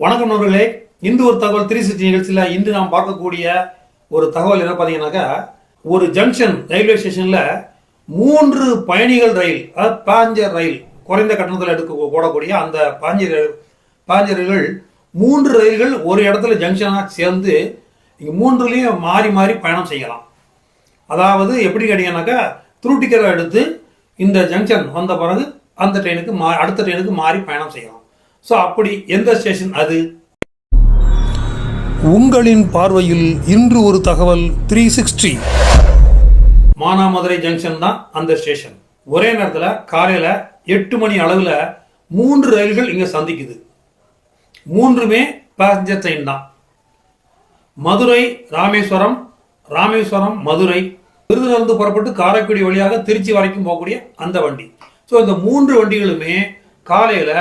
வணக்கம் நண்பர்களே. இன்று ஒரு தகவல் த்ரீ சிக்ஸ்டி நிகழ்ச்சியில் இன்று நாம் பார்க்கக்கூடிய ஒரு தகவல் என்ன பார்த்தீங்கன்னாக்கா ஒரு ஜங்ஷன் ரயில்வே ஸ்டேஷனில் மூன்று பயணிகள் ரயில் அதாவது பாஞ்சர் ரயில் குறைந்த கட்டணத்தில் எடுக்க ஓடக்கூடிய அந்த பாஞ்சர் பாஞ்சர்கள் பாஞ்சர் ரயில்கள் மூன்று ரயில்கள் ஒரு இடத்துல ஜங்ஷனாக சேர்ந்து இங்கே மூன்றுலேயும் மாறி மாறி பயணம் செய்யலாம். அதாவது எப்படி கேட்டீங்கன்னாக்கா த்ரூ டிக்கெட் எடுத்து இந்த ஜங்ஷன் வந்த பிறகு அந்த ட்ரெயினுக்கு மா அடுத்த ட்ரெயினுக்கு மாறி பயணம் செய்யலாம். ஸோ அப்படி எந்த ஸ்டேஷன் அது? உங்களின் பார்வையில் இன்று ஒரு தகவல் த்ரீ சிக்ஸ்டி மானாமதுரை ஜங்ஷன் தான் அந்த ஸ்டேஷன் ஒரே நேரத்தில் காலையில் எட்டு மணி அளவில் மூன்று ரயில்கள் இங்கே சந்திக்குது. மூன்றுமே பேசஞ்சர் ட்ரெயின் தான். மதுரை ராமேஸ்வரம் ராமேஸ்வரம் மதுரை விருதுநகர்ந்து புறப்பட்டு காரைக்குடி வழியாக திருச்சி வரைக்கும் போகக்கூடிய அந்த வண்டி. ஸோ இந்த மூன்று வண்டிகளுமே காலையில்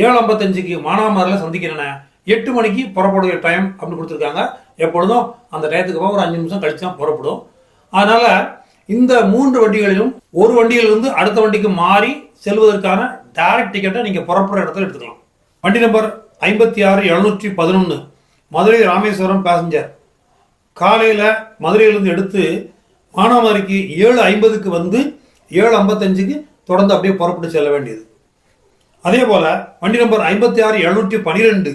ஏழு ஐம்பத்தஞ்சுக்கு மானாமரில் சந்திக்கிறன. எட்டு மணிக்கு புறப்படுகிற டைம் அப்படின்னு கொடுத்துருக்காங்க. எப்பொழுதும் அந்த டயத்துக்கு அப்புறம் ஒரு அஞ்சு நிமிஷம் கழிச்சு தான் புறப்படும். அதனால் இந்த மூன்று வண்டிகளிலும் ஒரு வண்டியிலிருந்து அடுத்த வண்டிக்கு மாறி செல்வதற்கான டைரக்ட் டிக்கெட்டை நீங்கள் புறப்படுற இடத்துல எடுத்துக்கலாம். வண்டி நம்பர் ஐம்பத்தி ஆறு எழுநூற்றி பதினொன்று மதுரை ராமேஸ்வரம் பேசஞ்சர் காலையில் மதுரையிலேருந்து எடுத்து மானாமதுரைக்கு ஏழு ஐம்பதுக்கு வந்து ஏழு ஐம்பத்தஞ்சுக்கு தொடர்ந்து அப்படியே புறப்பட்டு செல்ல வேண்டியது. அதே போல் வண்டி நம்பர் ஐம்பத்தி ஆறு எழுநூற்றி பன்னிரெண்டு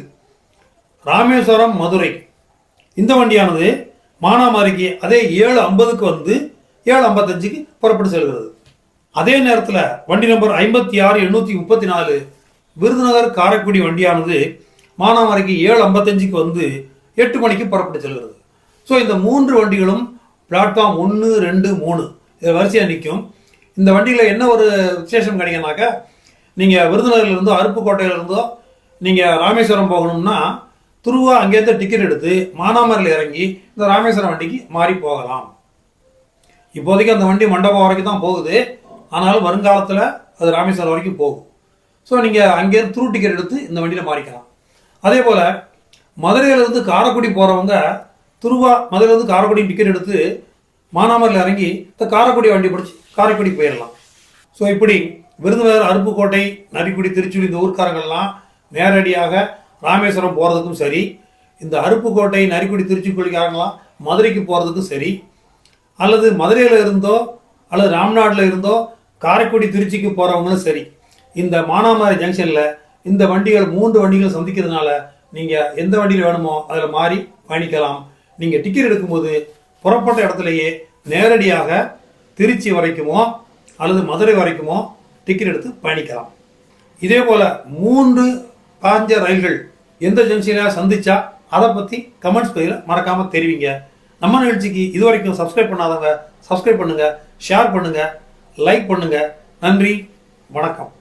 ராமேஸ்வரம் மதுரை. இந்த வண்டியானது மானாமாரிக்கு அதே ஏழு ஐம்பதுக்கு வந்து ஏழு ஐம்பத்தஞ்சுக்கு புறப்பட்டு செல்கிறது. அதே நேரத்தில் வண்டி நம்பர் ஐம்பத்தி ஆறு எண்ணூற்றி முப்பத்தி நாலு விருதுநகர் காரைக்குடி வண்டியானது மானாமாரிக்கு ஏழு ஐம்பத்தஞ்சுக்கு வந்து எட்டு மணிக்கு புறப்பட்டு செல்கிறது. ஸோ இந்த மூன்று வண்டிகளும் பிளாட்ஃபார்ம் ஒன்று ரெண்டு மூணு வரிசையாக நிற்கும் இந்த வண்டியில் என்ன ஒரு விசேஷம் கிடைக்குனாக்கா நீங்கள் விருதுநகர்லேருந்தோ அருப்புக்கோட்டையிலேருந்தோ நீங்கள் ராமேஸ்வரம் போகணும்னா துருவா அங்கேருந்து டிக்கெட் எடுத்து மானாமரில் இறங்கி இந்த ராமேஸ்வரம் வண்டிக்கு மாறி போகலாம். இப்போதைக்கு அந்த வண்டி மண்டபம் வரைக்கும் தான் போகுது. ஆனாலும் வருங்காலத்தில் அது ராமேஸ்வரம் வரைக்கும் போகும். ஸோ நீங்கள் அங்கேருந்து த்ரூ டிக்கெட் எடுத்து இந்த வண்டியில் மாறிக்கலாம். அதே போல் மதுரையிலேருந்து காரைக்குடி போகிறவங்க துருவா மதுரையிலேருந்து காரைக்குடி டிக்கெட் எடுத்து மானாமரில் இறங்கி இந்த காரைக்குடி வண்டி பிடிச்சி காரைக்குடி போயிடலாம் ஸோ இப்படி விருதுநகர் அருப்புக்கோட்டை நரிக்குடி திருச்சுழி இந்த ஊர்க்காரங்கள்லாம் நேரடியாக ராமேஸ்வரம் போகிறதுக்கும் சரி இந்த அருப்புக்கோட்டை நரிக்குடி திருச்சிக்குடிக்காரங்களாம் மதுரைக்கு போகிறதுக்கும் சரி அல்லது மதுரையில் இருந்தோ அல்லது ராம்நாட்டில் இருந்தோ காரைக்குடி திருச்சிக்கு போகிறவங்களும் சரி இந்த மானாமாரி ஜங்ஷனில் இந்த வண்டிகள் மூன்று வண்டிகள் சந்திக்கிறதுனால நீங்கள் எந்த வண்டியில் வேணுமோ அதில் மாறி பயணிக்கலாம். நீங்கள் டிக்கெட் எடுக்கும்போது புறப்பட்ட இடத்துலையே நேரடியாக திருச்சி வரைக்குமோ அல்லது மதுரை வரைக்குமோ டிக்கெட் எடுத்து பயணிக்கலாம். இதே போல் மூன்று பாஞ்ச ரயில்கள் எந்த ஜங்ஷனில் சந்திச்சா அதை பற்றி கமெண்ட்ஸ் பதிவில் மறக்காமல் தெரிவிங்க. நம்ம நிகழ்ச்சிக்கு இது வரைக்கும் சப்ஸ்கிரைப் பண்ணாதவங்க சப்ஸ்கிரைப் பண்ணுங்கள் ஷேர் பண்ணுங்கள் லைக் பண்ணுங்கள் நன்றி வணக்கம்.